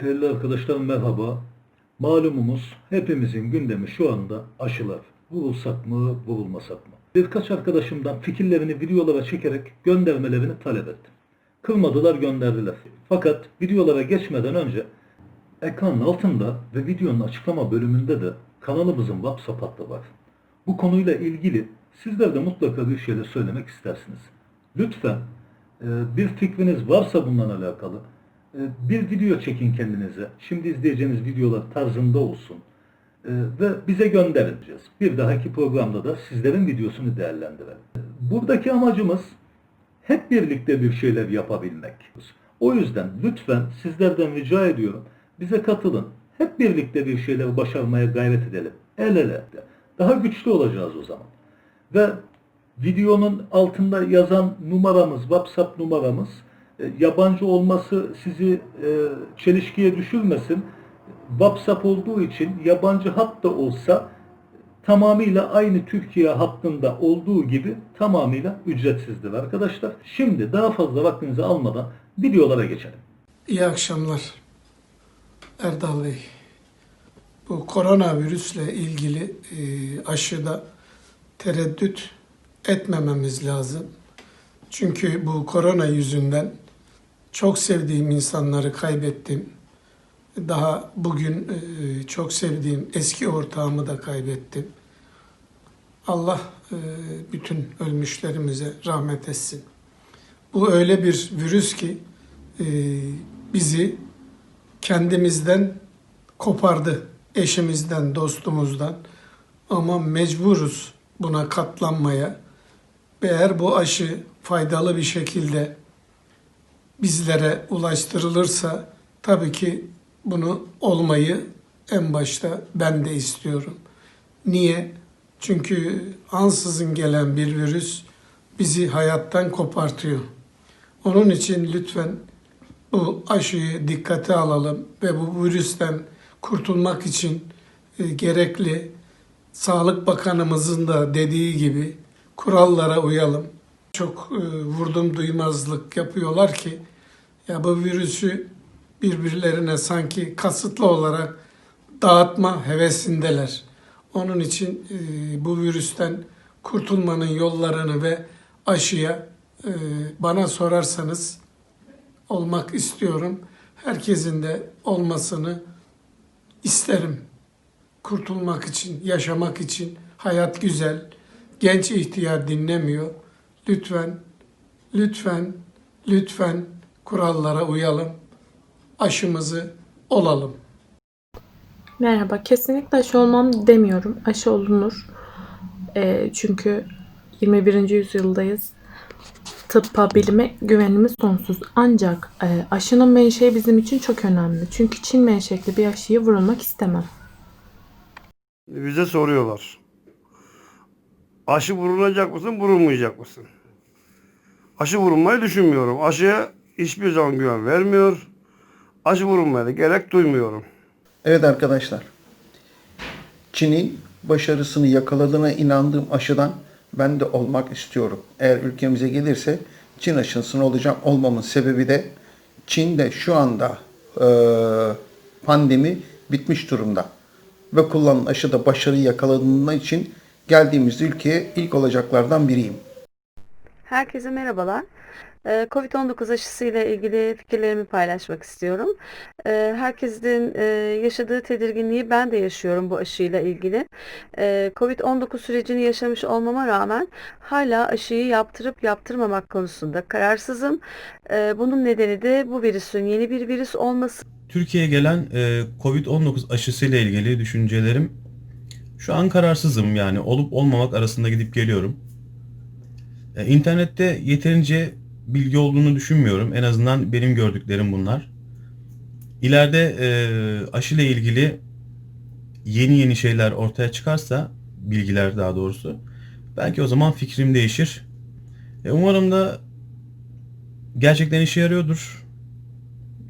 Değerli arkadaşlar merhaba. Malumumuz hepimizin gündemi şu anda aşılar. Vurulsak mı, vurulmasak mı? Birkaç arkadaşımdan fikirlerini videolara çekerek göndermelerini talep ettim. Kırmadılar gönderdiler. Fakat videolara geçmeden önce ekranın altında ve videonun açıklama bölümünde de kanalımızın WhatsApp hattı var. Bu konuyla ilgili sizler de mutlaka bir şeyler söylemek istersiniz. Lütfen e, bir fikriniz varsa bundan alakalı bir video çekin kendinize. Şimdi izleyeceğiniz videolar tarzında olsun. E, ve bize gönderin. Bir dahaki programda da sizlerin videosunu değerlendirelim. Buradaki amacımız hep birlikte bir şeyler yapabilmek. O yüzden lütfen sizlerden rica ediyorum bize katılın. Hep birlikte bir şeyler başarmaya gayret edelim. El ele. Daha güçlü olacağız o zaman. Ve videonun altında yazan numaramız, WhatsApp numaramız yabancı olması sizi e, çelişkiye düşürmesin. WhatsApp olduğu için yabancı hat da olsa tamamıyla aynı Türkiye hattında olduğu gibi tamamıyla ücretsizdir arkadaşlar. Şimdi daha fazla vaktinizi almadan videolara geçelim. İyi akşamlar Erdal Bey. Bu koronavirüsle ilgili e, aşıda tereddüt etmememiz lazım. Çünkü bu korona yüzünden çok sevdiğim insanları kaybettim. Daha bugün e, çok sevdiğim eski ortağımı da kaybettim. Allah e, bütün ölmüşlerimize rahmet etsin. Bu öyle bir virüs ki e, bizi kendimizden kopardı. Eşimizden, dostumuzdan. Ama mecburuz buna katlanmaya. Eğer bu aşı faydalı bir şekilde bizlere ulaştırılırsa tabii ki bunu olmayı en başta ben de istiyorum. Niye? Çünkü ansızın gelen bir virüs bizi hayattan kopartıyor. Onun için lütfen bu aşıyı dikkate alalım ve bu virüsten kurtulmak için e, gerekli Sağlık Bakanımızın da dediği gibi kurallara uyalım. Çok e, vurdum duymazlık yapıyorlar ki ya bu virüsü birbirlerine sanki kasıtlı olarak dağıtma hevesindeler. Onun için e, bu virüsten kurtulmanın yollarını ve aşıya e, bana sorarsanız olmak istiyorum. Herkesin de olmasını isterim. Kurtulmak için, yaşamak için. Hayat güzel. Genç ihtiyar dinlemiyor. Lütfen, lütfen, lütfen kurallara uyalım. Aşımızı olalım. Merhaba, kesinlikle aşı olmam demiyorum. Aşı olunur. Eee, çünkü 21. yüzyıldayız. Tıbba, bilime güvenimiz sonsuz. Ancak eee, aşının menşei bizim için çok önemli. Çünkü Çin menşeli bir aşıya vurulmak istemem. Bize soruyorlar. Aşı vurulacak mısın, vurulmayacak mısın? Aşı vurulmayı düşünmüyorum. Aşıya hiçbir zaman güven vermiyor. Aşı vurulmaya da gerek duymuyorum. Evet arkadaşlar. Çin'in başarısını yakaladığına inandığım aşıdan ben de olmak istiyorum. Eğer ülkemize gelirse Çin aşısını olacağım. Olmamın sebebi de Çin'de şu anda e, pandemi bitmiş durumda. Ve kullanılan aşıda başarı yakaladığına için geldiğimiz ülkeye ilk olacaklardan biriyim. Herkese merhabalar. Ee, Covid-19 aşısı ile ilgili fikirlerimi paylaşmak istiyorum. Ee, Herkesin e, yaşadığı tedirginliği ben de yaşıyorum bu aşıyla ilgili. Ee, Covid-19 sürecini yaşamış olmama rağmen hala aşıyı yaptırıp yaptırmamak konusunda kararsızım. Bunun nedeni de bu virüsün yeni bir virüs olması. Türkiye'ye gelen e, Covid-19 aşısıyla ilgili düşüncelerim şu an kararsızım yani olup olmamak arasında gidip geliyorum. E, İnternette yeterince bilgi olduğunu düşünmüyorum. En azından benim gördüklerim bunlar. İleride e, aşıyla ilgili yeni yeni şeyler ortaya çıkarsa, bilgiler daha doğrusu, belki o zaman fikrim değişir. E, umarım da gerçekten işe yarıyordur.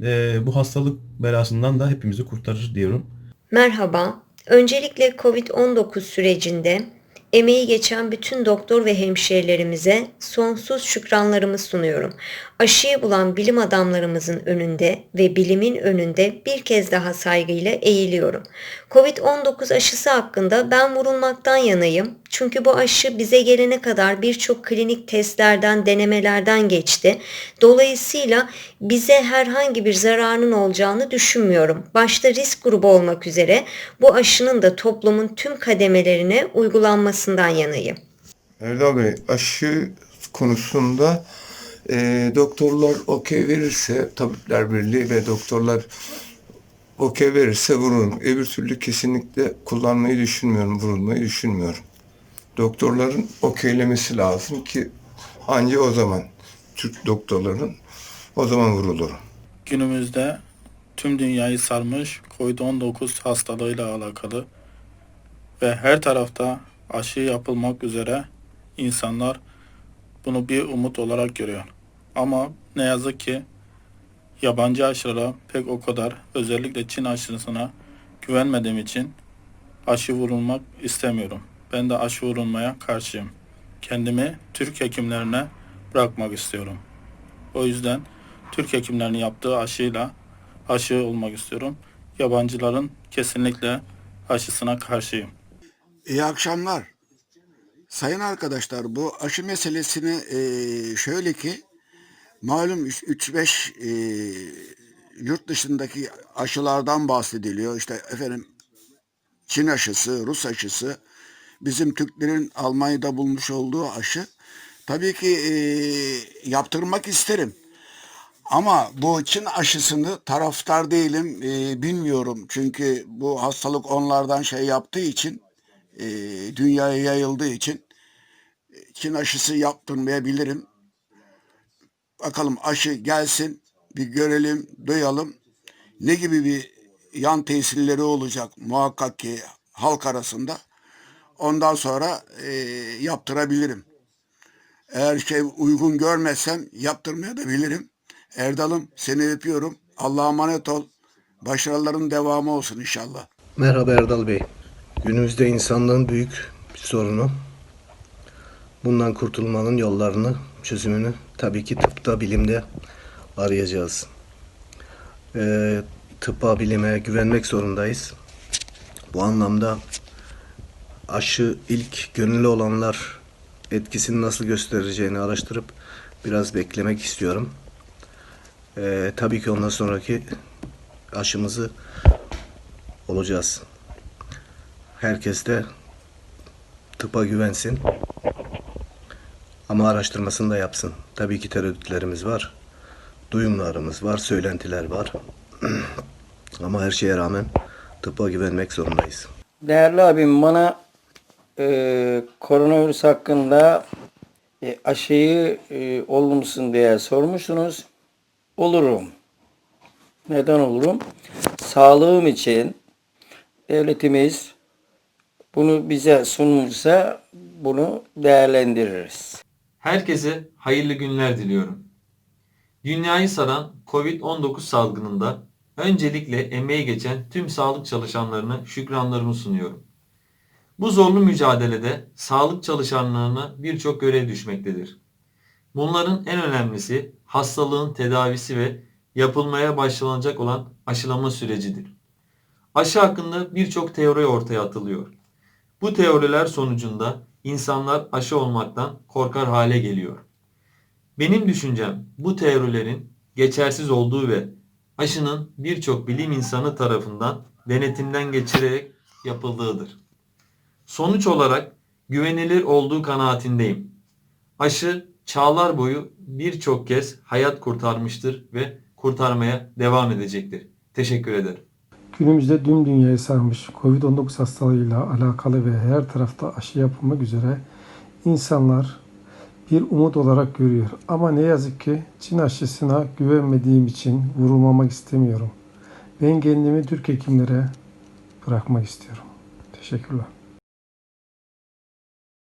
E, bu hastalık belasından da hepimizi kurtarır diyorum. Merhaba. Öncelikle COVID-19 sürecinde emeği geçen bütün doktor ve hemşirelerimize sonsuz şükranlarımı sunuyorum. Aşıyı bulan bilim adamlarımızın önünde ve bilimin önünde bir kez daha saygıyla eğiliyorum. Covid-19 aşısı hakkında ben vurulmaktan yanayım. Çünkü bu aşı bize gelene kadar birçok klinik testlerden, denemelerden geçti. Dolayısıyla bize herhangi bir zararının olacağını düşünmüyorum. Başta risk grubu olmak üzere bu aşının da toplumun tüm kademelerine uygulanmasından yanayım. Erdal Bey, aşı konusunda e, doktorlar okey verirse, Tabipler Birliği ve doktorlar okey verirse vururum. Öbür türlü kesinlikle kullanmayı düşünmüyorum, vurulmayı düşünmüyorum. Doktorların okeylemesi lazım ki anca o zaman Türk doktorların o zaman vurulurum. günümüzde tüm dünyayı sarmış COVID-19 hastalığıyla alakalı ve her tarafta aşı yapılmak üzere insanlar bunu bir umut olarak görüyor. Ama ne yazık ki yabancı aşılara pek o kadar özellikle Çin aşısına güvenmediğim için aşı vurulmak istemiyorum. Ben de aşı vurulmaya karşıyım. Kendimi Türk hekimlerine bırakmak istiyorum. O yüzden Türk hekimlerinin yaptığı aşıyla aşı olmak istiyorum. Yabancıların kesinlikle aşısına karşıyım. İyi akşamlar. Sayın arkadaşlar bu aşı meselesini eee, şöyle ki malum 3-5 yurt dışındaki aşılardan bahsediliyor. İşte efendim Çin aşısı, Rus aşısı, bizim Türklerin Almanya'da bulmuş olduğu aşı. Tabii ki eee, yaptırmak isterim. Ama bu Çin aşısını taraftar değilim, eee, bilmiyorum. Çünkü bu hastalık onlardan şey yaptığı için e, dünyaya yayıldığı için e, Çin aşısı yaptırmayabilirim. Bakalım aşı gelsin, bir görelim, duyalım. Ne gibi bir yan tesirleri olacak muhakkak ki halk arasında. Ondan sonra e, yaptırabilirim. Eğer şey uygun görmezsem yaptırmaya da bilirim. Erdal'ım seni öpüyorum. Allah'a emanet ol. Başarıların devamı olsun inşallah. Merhaba Erdal Bey. Günümüzde insanlığın büyük bir sorunu. Bundan kurtulmanın yollarını, çözümünü tabii ki tıpta, bilimde arayacağız. Ee, tıbba, bilime güvenmek zorundayız. Bu anlamda aşı ilk gönüllü olanlar etkisini nasıl göstereceğini araştırıp biraz beklemek istiyorum. Ee, tabii ki ondan sonraki aşımızı olacağız. Herkes de tıpa güvensin. Ama araştırmasını da yapsın. Tabii ki tereddütlerimiz var. Duyumlarımız var, söylentiler var. Ama her şeye rağmen tıpa güvenmek zorundayız. Değerli abim bana e, koronavirüs hakkında e, aşıyı e, olur musun diye sormuşsunuz. Olurum. Neden olurum? Sağlığım için devletimiz bunu bize sunmuşsa bunu değerlendiririz. Herkese hayırlı günler diliyorum. Dünyayı saran Covid-19 salgınında öncelikle emeği geçen tüm sağlık çalışanlarına şükranlarımı sunuyorum. Bu zorlu mücadelede sağlık çalışanlarına birçok görev düşmektedir. Bunların en önemlisi hastalığın tedavisi ve yapılmaya başlanacak olan aşılama sürecidir. Aşı hakkında birçok teori ortaya atılıyor. Bu teoriler sonucunda insanlar aşı olmaktan korkar hale geliyor. Benim düşüncem bu teorilerin geçersiz olduğu ve aşının birçok bilim insanı tarafından denetimden geçirerek yapıldığıdır. Sonuç olarak güvenilir olduğu kanaatindeyim. Aşı çağlar boyu birçok kez hayat kurtarmıştır ve kurtarmaya devam edecektir. Teşekkür ederim. Günümüzde tüm dünyayı sarmış Covid-19 hastalığıyla alakalı ve her tarafta aşı yapılmak üzere insanlar bir umut olarak görüyor. Ama ne yazık ki Çin aşısına güvenmediğim için vurulmamak istemiyorum. Ben kendimi Türk hekimlere bırakmak istiyorum. Teşekkürler.